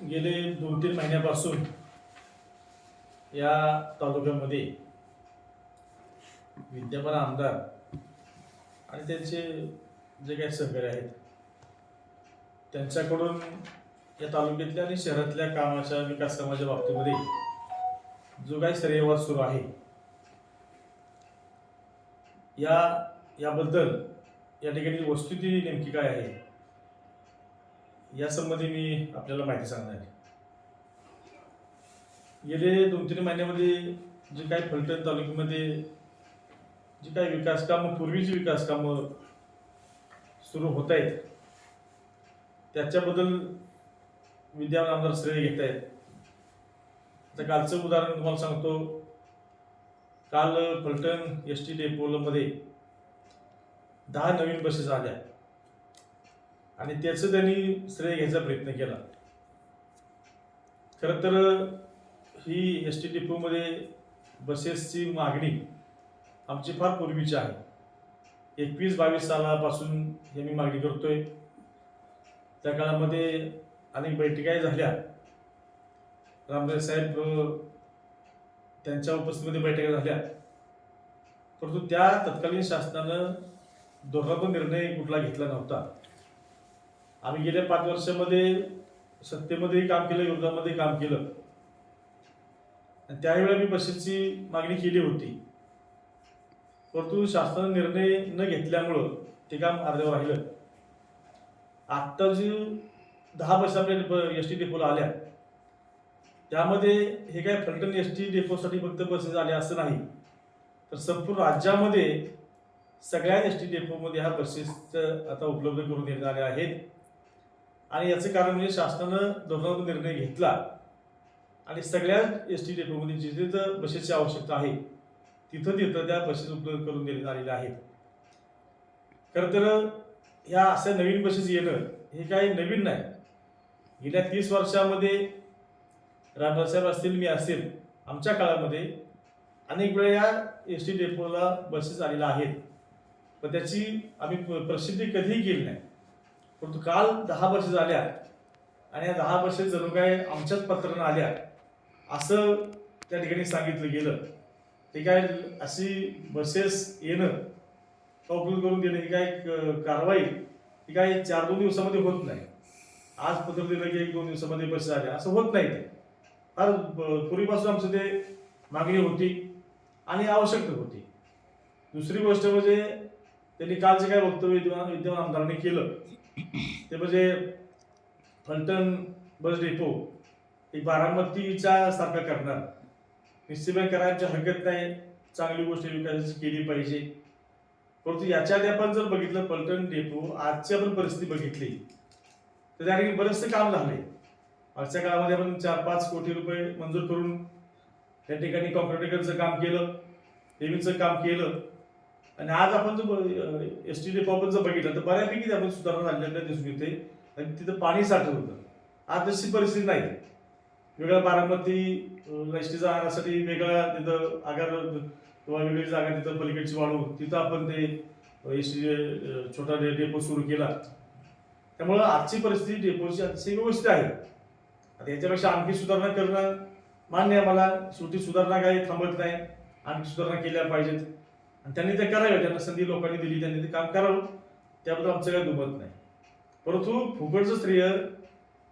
गेले दोन तीन महिन्यापासून या तालुक्यामध्ये विद्यमान आमदार आणि त्यांचे जे काही सहकारी आहेत त्यांच्याकडून या तालुक्यातल्या आणि शहरातल्या कामाच्या विकास कामाच्या बाबतीमध्ये जो काही श्रेयवाद सुरू आहे या याबद्दल या ठिकाणी वस्तुस्थिती नेमकी काय आहे? यासंबंधी मी आपल्याला माहिती सांगणार आहे. गेले दोन तीन महिन्यामध्ये जे काही फलटण तालुक्यामध्ये जी काही विकास कामं पूर्वीची विकास कामं सुरू होत आहेत त्याच्याबद्दल विद्यमान आमदार श्रेय घेत आहेत. आता कालचं उदाहरण तुम्हाला सांगतो. काल फलटण एस टी डेपोलमध्ये दहा नवीन बसेस आल्या. आणि त्याचं त्यांनी श्रेय घ्यायचा प्रयत्न केला. खरं तर ही एस टी डिपोमध्ये बसेसची मागणी आमची फार पूर्वीची आहे. एकवीस बावीस सालापासून हे मी मागणी करतोय. त्या काळामध्ये अनेक बैठकाही झाल्या. रामदास साहेब त्यांच्या उपस्थितीमध्ये बैठका झाल्या. परंतु त्या तत्कालीन शासनानं धोरणात्मक निर्णय कुठला घेतला नव्हता. आम्ही गेल्या पाच वर्षामध्ये सत्तेमध्येही काम केलं विरोधामध्ये काम केलं. आणि त्यावेळेला मी बसेसची मागणी केली होती. परंतु शासनाने निर्णय न घेतल्यामुळं ते काम अर्धवट राहिलं. आत्ता जी दहा बस आपल्या एस टी डेपोला आल्या त्यामध्ये हे काय फलटण एस टी डेपोसाठी फक्त बसेस आल्या असं नाही. तर संपूर्ण राज्यामध्ये सगळ्या एस टी डेपोमध्ये ह्या बसेस आता उपलब्ध करून देण्यात आल्या आहेत. आणि याचं कारण म्हणजे शासनानं धोरणात्मक निर्णय घेतला. आणि सगळ्या एस टी डेपोमध्ये जिथे जिथं बसेसची आवश्यकता आहे तिथं तिथं त्या बसेस उपलब्ध करून देण्यात आलेल्या आहेत. खरं तर ह्या अशा नवीन बसेस येणं हे काही नवीन नाही. गेल्या तीस वर्षामध्ये रामदासाहेब असतील मी असेल आमच्या काळामध्ये अनेक वेळा या एस टी डेपोला बसेस आलेल्या आहेत. पण त्याची आम्ही प- प्रसिद्धी कधीही केली नाही. परंतु काल दहा वर्ष झाल्या आणि या दहा वर्ष जणू काय आमच्याच पत्रानं आल्या असं त्या ठिकाणी सांगितलं गेलं. ते काय अशी बसेस येणं का करून देणं ही काय क- कारवाई ही काय चार दोन दिवसामध्ये होत नाही. आज पत्र दिलं की एक दोन दिवसामध्ये बसेस आल्या असं होत नाही ते. फार पूर्वीपासून आमचं ते मागणी होती आणि आवश्यकता होती. दुसरी गोष्ट म्हणजे त्यांनी काल जे काय वक्तव्य विद्यमान विद्यमान आमदारांनी केलं. ते म्हणजे फलटण बस डेपो एक बारामतीचा सारखं करणार. निश्चितपणे म्हणजे करायची हरकत नाही. चांगली गोष्ट विकासाची केली पाहिजे. परंतु याच्या आधी आपण जर बघितलं पलटण डेपो आजची आपण परिस्थिती बघितली. तर त्या ठिकाणी बरेचसे काम झाले. आजच्या काळामध्ये आपण चार पाच कोटी रुपये मंजूर करून त्या ठिकाणी कॉन्क्रिटिकलचं काम केलं हेवीचं काम केलं. आणि आज आपण जर एस टी डेपो जर बघितलं तर बऱ्यापैकी आपण सुधारणा झालेल्या दिसून येते. आणि तिथं पाणी साठत होतं. आज तशी परिस्थिती नाही. वेगळ्या बारामती एस टी जाण्यासाठी वेगळा तिथं आगार किंवा वेगळी जागा तिथं पलीकडची वाढवून तिथं आपण ते एस टी छोटा डे- डेपो सुरू केला. त्यामुळं आजची परिस्थिती डेपोची अतिशय व्यवस्थित आहे. आता याच्यापेक्षा आणखी सुधारणा करणं मान्य आहे मला. शेवटी सुधारणा काही थांबत नाही. आणखी सुधारणा केल्या पाहिजेत. आणि त्यांनी ते करावे त्यांना संधी लोकांनी दिली त्यांनी ते काम करावं. त्याबद्दल आमचं काही दुमत नाही. परंतु फुकटचं स्त्रिय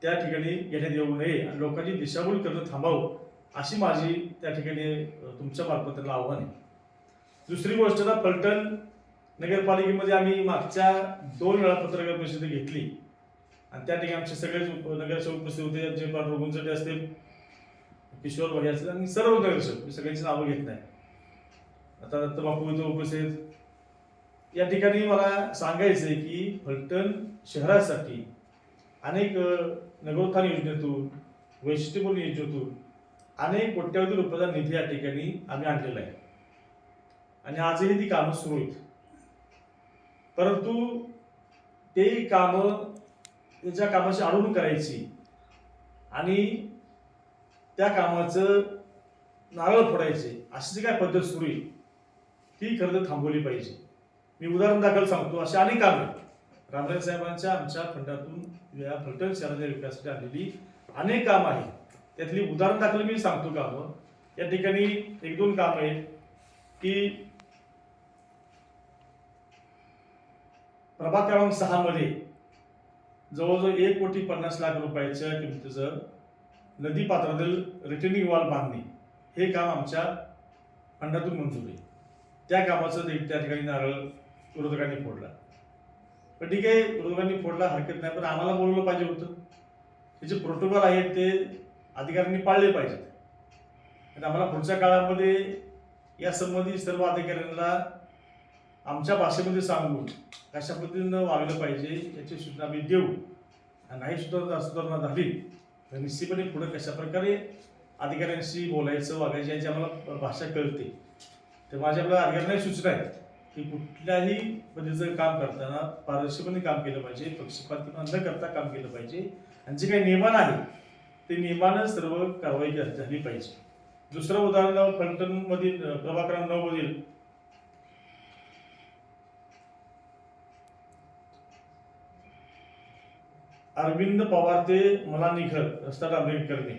त्या ठिकाणी घेण्यात येऊ नये आणि लोकांची दिशाभूल करणं थांबावं अशी माझी त्या ठिकाणी तुमच्या मार्फत त्यांना आव्हान आहे. दुसरी गोष्ट ना फलटण नगरपालिकेमध्ये आम्ही मागच्या दोन वेळा पत्रकार परिषद घेतली. आणि त्या ठिकाणी आमचे सगळेच उप- नगरसेवक उपस्थित होते आमचे पांडुरंग गुंजटे असतील किशोर भाई असतील आणि सर्व नगरसेवक मी सगळ्यांची नावं घेत नाही. आता दत्त बापू इथं उपस्थित. या ठिकाणी मला सांगायचं आहे की फलटण शहरासाठी अनेक नगरोत्थान योजनेतून वैशिष्ट्यपूर्ण योजनेतून अनेक कोट्यवधी रुपयाचा निधी या ठिकाणी आम्ही आणलेला आहे. आणि आजही ती कामं सुरू आहेत. परंतु ते कामं त्याच्या कामाची आढळून करायची आणि त्या कामाचं नारळ फोडायचे अशी जी काय पद्धत सुरू आहे ती खरं तर थांबवली पाहिजे. मी उदाहरण दाखल सांगतो. अशा अनेक कामे. रामराय साहेबांच्या आमच्या फंडातून या फलटण शहराच्या विकासासाठी आलेली अनेक काम आहे. त्यातली उदाहरण दाखल मी सांगतो कामं या ठिकाणी एक दोन काम आहेत. की प्रभाग क्रमांक सहा मध्ये जवळजवळ एक कोटी पन्नास लाख रुपयाच्या किमतीचं नदी पात्रातील रिटर्निंग वॉल बांधणे हे काम आमच्या फंडातून मंजूर आहे. त्या कामाचं एक त्या ठिकाणी नारळ विरोधकांनी फोडला. पण ठीक आहे विरोधकांनी फोडला हरकत नाही पण आम्हाला बोलवलं पाहिजे होतं. हे जे प्रोटोकॉल आहेत ते अधिकाऱ्यांनी पाळले पाहिजेत. आणि आम्हाला पुढच्या काळामध्ये या संबंधी सर्व अधिकाऱ्यांना आमच्या भाषेमध्ये सांगून कशा पद्धतीनं वागलं पाहिजे याची सूचना आम्ही देऊ. आणि नाही सुधारणा सुधारणा झाली तर निश्चितपणे पुढे कशा प्रकारे अधिकाऱ्यांशी बोलायचं वागायचं याची आम्हाला भाषा कळते. तर माझ्या आपल्या अधिकाऱ्यांना सूचना आहे की कुठल्याही पद्धतीचं काम करताना पारदर्शकपणे काम केलं पाहिजे पक्षपातीपणा न करता काम केलं पाहिजे. आणि जे काही नियमन आहे ते नियमानं सर्व कारवाई झाली पाहिजे. दुसरं उदाहरण फलटण मधील नऊ मधील अरविंद पवार ते मला निखर रस्ता डांबरी करणे